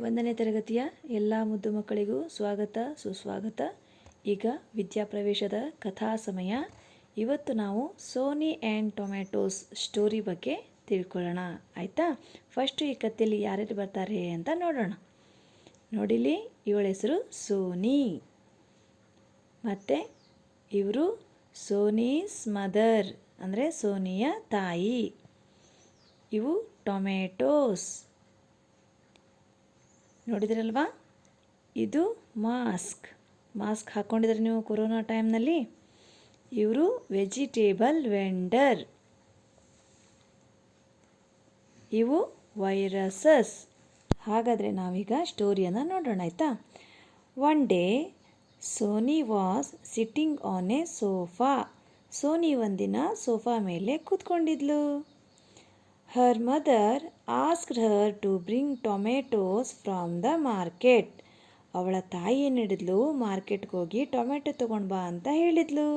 ಒಂದನೇ ತರಗತಿಯ ಎಲ್ಲ ಮುದ್ದು ಮಕ್ಕಳಿಗೂ ಸ್ವಾಗತ, ಸುಸ್ವಾಗತ. ಈಗ ವಿದ್ಯಾಪ್ರವೇಶದ ಕಥಾ ಸಮಯ. ಇವತ್ತು ನಾವು ಸೋನಿ ಆ್ಯಂಡ್ ಟೊಮ್ಯಾಟೋಸ್ ಸ್ಟೋರಿ ಬಗ್ಗೆ ತಿಳ್ಕೊಳ್ಳೋಣ. ಆಯಿತಾ? ಫಸ್ಟ್ ಈ ಕಥೆಯಲ್ಲಿ ಯಾರ್ಯಾರು ಬರ್ತಾರೆ ಅಂತ ನೋಡೋಣ. ನೋಡಿಲಿ, ಇವಳ ಹೆಸರು ಸೋನಿ. ಮತ್ತು ಇವರು ಸೋನೀಸ್ ಮದರ್, ಅಂದರೆ ಸೋನಿಯ ತಾಯಿ. ಇವು ಟೊಮೆಟೋಸ್ ನೋಡಿದ್ರಲ್ವಾ? ಇದು ಮಾಸ್ಕ್. ಮಾಸ್ಕ್ ಹಾಕ್ಕೊಂಡಿದ್ರೆ ನೀವು ಕೊರೋನಾ ಟೈಮ್ನಲ್ಲಿ? ಇವರು ವೆಜಿಟೇಬಲ್ ವೆಂಡರ್. ಇವು ವೈರಸಸ್. ಹಾಗಾದರೆ ನಾವೀಗ ಸ್ಟೋರಿಯನ್ನು ನೋಡೋಣ, ಆಯಿತಾ? One day, Soni was sitting on a sofa. Soni ಒಂದಿನ ಸೋಫಾ ಮೇಲೆ ಕೂತ್ಕೊಂಡಿದ್ಲು. Her mother asked her to bring tomatoes from the market. ಅವಳ ತಾಯಿ ಏನು ಹಿಡಿದ್ಲು ಮಾರ್ಕೆಟ್ಗೆ ಹೋಗಿ ಟೊಮೆಟೊ ತೊಗೊಂಡು ಬಾ ಅಂತ ಹೇಳಿದ್ಲು.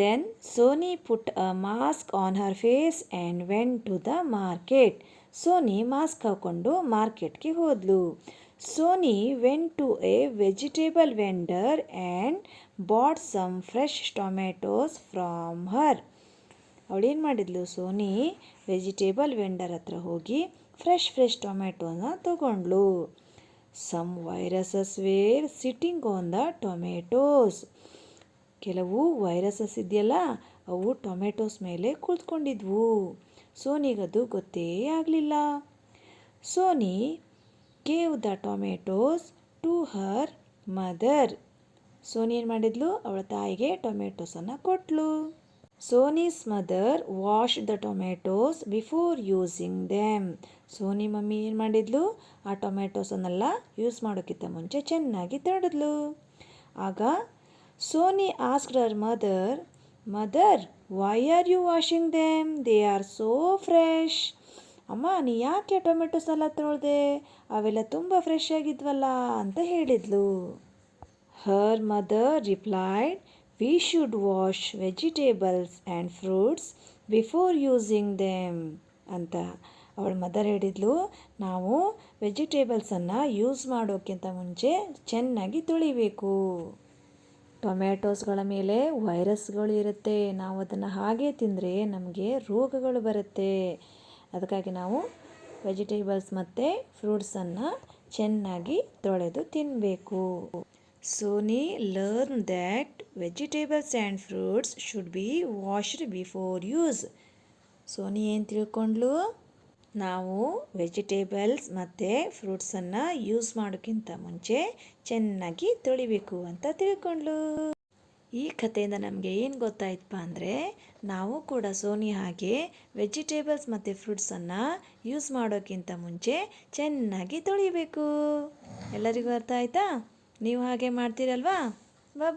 Then Soni put a mask on her face and went to the market Soni mask ಹಾಕ್ಕೊಂಡು ಮಾರ್ಕೆಟ್ಗೆ ಹೋದ್ಲು. Soni went to a vegetable vendor and bought some fresh tomatoes from her ಅವಳೇನು ಮಾಡಿದ್ಲು? ಸೋನಿ ವೆಜಿಟೇಬಲ್ ವೆಂಡರ್ ಹತ್ರ ಹೋಗಿ ಫ್ರೆಶ್ ಫ್ರೆಶ್ ಟೊಮೆಟೊನ ತಗೊಂಡ್ಳು. Some viruses were sitting on the tomatoes ಕೆಲವು viruses ಇದೆಯಲ್ಲ, ಅವು ಟೊಮೆಟೋಸ್ ಮೇಲೆ ಕುಳಿತುಕೊಂಡಿದ್ವು ಸೋನಿಗದು ಗೊತ್ತೇ ಆಗಲಿಲ್ಲ. Soni gave the tomatoes to her mother Soni ಏನು ಮಾಡಿದ್ಲು? ಅವಳ ತಾಯಿಗೆ ಟೊಮೆಟೊಸನ್ನು ಕೊಟ್ಲು. Soni's mother wash the tomatoes before using them Soni mummy ಏನು ಮಾಡಿದ್ಲು? ಆ ಟೊಮೆಟೊಸನ್ನೆಲ್ಲ ಯೂಸ್ ಮಾಡೋಕ್ಕಿಂತ ಮುಂಚೆ ಚೆನ್ನಾಗಿ ತಡೆದ್ಲು ಆಗ Soni asked her mother mother why are you washing them they are so fresh ಅಮ್ಮ, ನೀ ಯಾಕೆ ಟೊಮೆಟೊಸ್ ಎಲ್ಲ ತೊಳೆದೆ? ಅವೆಲ್ಲ ತುಂಬ ಫ್ರೆಶ್ ಆಗಿದ್ವಲ್ಲ, ಅಂತ ಹೇಳಿದ್ಲು. Her mother replied we should wash vegetables and fruits before using them ಅಂತ ಅವಳ ಮದರ್ ಹೇಳಿದ್ಲು. ನಾವು ವೆಜಿಟೇಬಲ್ಸನ್ನು ಯೂಸ್ ಮಾಡೋಕ್ಕಿಂತ ಮುಂಚೆ ಚೆನ್ನಾಗಿ ತೊಳಿಬೇಕು. ಟೊಮ್ಯಾಟೋಸ್ಗಳ ಮೇಲೆ ವೈರಸ್ಗಳು ಇರುತ್ತೆ. ನಾವು ಅದನ್ನು ಹಾಗೆ ತಿಂದರೆ ನಮಗೆ ರೋಗಗಳು ಬರುತ್ತೆ. ಅದಕ್ಕಾಗಿ ನಾವು ವೆಜಿಟೇಬಲ್ಸ್ ಮತ್ತು ಫ್ರೂಟ್ಸನ್ನು ಚೆನ್ನಾಗಿ ತೊಳೆದು ತಿನ್ನಬೇಕು Soni learn that vegetables and fruits should be washed before use Soni ಏನು ತಿಳ್ಕೊಂಡ್ಲು ನಾವು ವೆಜಿಟೇಬಲ್ಸ್ ಮತ್ತು ಫ್ರೂಟ್ಸನ್ನು ಯೂಸ್ ಮಾಡೋಕ್ಕಿಂತ ಮುಂಚೆ ಚೆನ್ನಾಗಿ ತೊಳಿಬೇಕು ಅಂತ ತಿಳ್ಕೊಂಡ್ಲು ಈ ಕಥೆಯಿಂದ ನಮಗೆ ಏನು ಗೊತ್ತಾಯ್ತಪ್ಪ ಅಂದರೆ, ನಾವು ಕೂಡ ಸೋನಿ ಹಾಗೆ ವೆಜಿಟೇಬಲ್ಸ್ ಮತ್ತು ಫ್ರೂಟ್ಸನ್ನು ಯೂಸ್ ಮಾಡೋಕ್ಕಿಂತ ಮುಂಚೆ ಚೆನ್ನಾಗಿ ತೊಳಿಬೇಕು. ಎಲ್ಲರಿಗೂ ಅರ್ಥ ಆಯ್ತಾ? ನೀವು ಹಾಗೆ ಮಾಡ್ತೀರಲ್ವಾ? ಬಾ